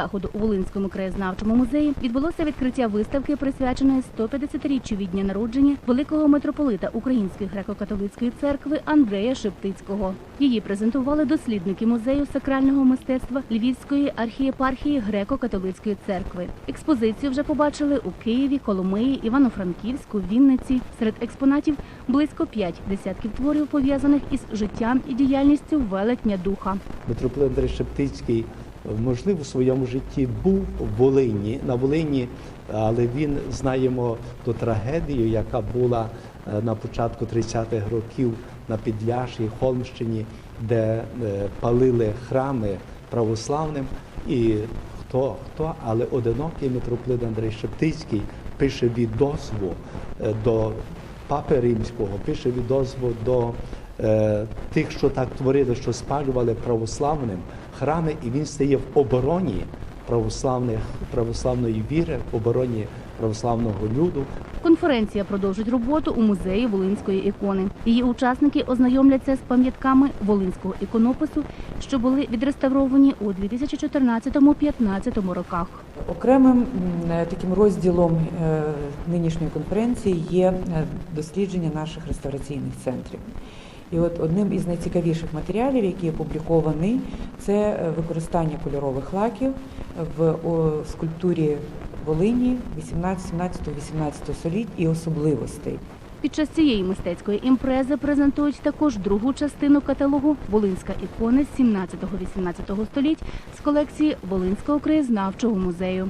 Заходу у Волинському краєзнавчому музеї відбулося відкриття виставки, присвяченої 150-річчю від дня народження великого митрополита Української греко-католицької церкви Андрея Шептицького. Її презентували дослідники музею сакрального мистецтва Львівської архієпархії греко-католицької церкви. Експозицію вже побачили у Києві, Коломиї, Івано-Франківську, Вінниці. Серед експонатів близько п'ять десятків творів пов'язаних із життям і діяльністю велетня духа. Митрополит Андрій Шептицький, можливо, в своєму житті був в Волині, на Волині, але він знаємо ту трагедію, яка була е, на початку 30-х років на Підляші, Холмщині, де е, палили храми православним. І хто, хто, але одинокий митрополит Андрій Шептицький пише відозву е, до Папи Римського, пише відозву до тих, що так творили, що спалювали православним храми, і він стає в обороні православних, православної віри, в обороні православного люду. Конференція продовжить роботу у музеї Волинської ікони. Її учасники ознайомляться з пам'ятками волинського іконопису, що були відреставровані у 2014-2015 роках. Окремим е, таким розділом е, нинішньої конференції є е, дослідження наших реставраційних центрів. І от одним із найцікавіших матеріалів, який опублікований, це е, використання кольорових лаків в скульптурі Волині 18, 17, 18 століть і особливостей. Під час цієї мистецької імпрези презентують також другу частину каталогу Волинська ікони 17-18 століть з колекції Волинського краєзнавчого музею.